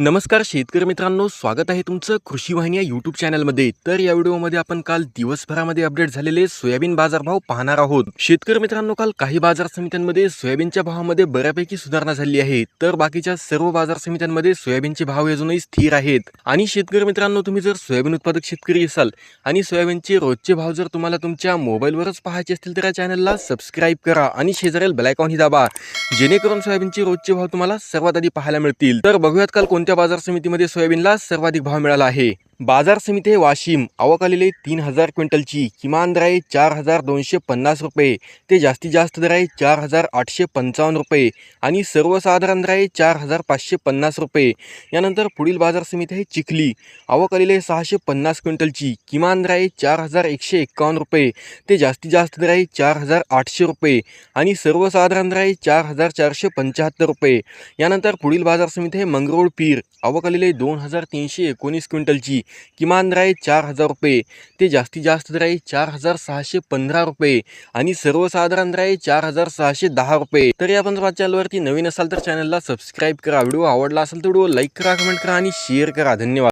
नमस्कार शेतकरी मित्रांनो स्वागत आहे तुमचं कृषी वाहिनी या यूट्यूब चॅनलमध्ये तर या व्हिडिओमध्ये आपण काल दिवसभरामध्ये अपडेट झालेले सोयाबीन बाजारभाव पाहणार आहोत. शेतकरी मित्रांनो काल काही बाजार समित्यांमध्ये सोयाबीनच्या भावामध्ये बऱ्यापैकी सुधारणा झाली आहे. तर बाकीच्या सर्व बाजार समित्यांमध्ये सोयाबीनचे भाव अजूनही स्थिर आहेत. आणि शेतकरी मित्रांनो तुम्ही जर सोयाबीन उत्पादक शेतकरी असाल आणि सोयाबीनचे रोजचे भाव जर तुम्हाला तुमच्या मोबाईलवरच पाहायचे असतील तर या चॅनलला सबस्क्राईब करा आणि शेजारील ब्लॅकॉन ही दाबा. जेणेकरून सोयाबीनचे रोजचे भाव तुम्हाला सर्वात आधी पाहायला मिळतील. तर बघूयात काल कोणत्या बाजार समितीमध्ये सोयाबीनला सर्वाधिक भाव मिळाला आहे? बाजार समिती आहे वाशिम आवक तीन हजार क्विंटलची. किमान दर आहे चार हजार दोनशे पन्नास रुपये. ते जास्तीत जास्त दर आहे चार हजार आठशे पंचावन्न रुपये. आणि सर्वसाधारण दर आहे चार हजार पाचशे पन्नास रुपये. यानंतर पुढील बाजार समिती आहे चिखली. आवक आहे सहाशे पन्नास क्विंटलची. किमान दर आहे चार हजार एकशे एक्कावन्न रुपये. ते जास्तीत जास्त दर आहे चार हजार आठशे रुपये. आणि सर्वसाधारण दर आहे चार हजार चारशे पंच्याहत्तर रुपये. यानंतर पुढील बाजार समिती आहे मंगरोळ पीर. आवक दोन हजार तीनशे एकोणीस क्विंटलची. किमान दर आहे चार हजार रुपये. ते जास्तीत जास्त दर आहे चार हजार सहाशे पंधरा रुपये आणि सर्वसाधारण दर आहे चार हजार सहाशे दहा रुपये. तर या पण चॅनलवरती नवीन असाल तर चॅनलला सबस्क्राईब करा. व्हिडिओ आवडला असेल तर व्हिडिओ लाईक करा कमेंट करा आणि शेअर करा. धन्यवाद.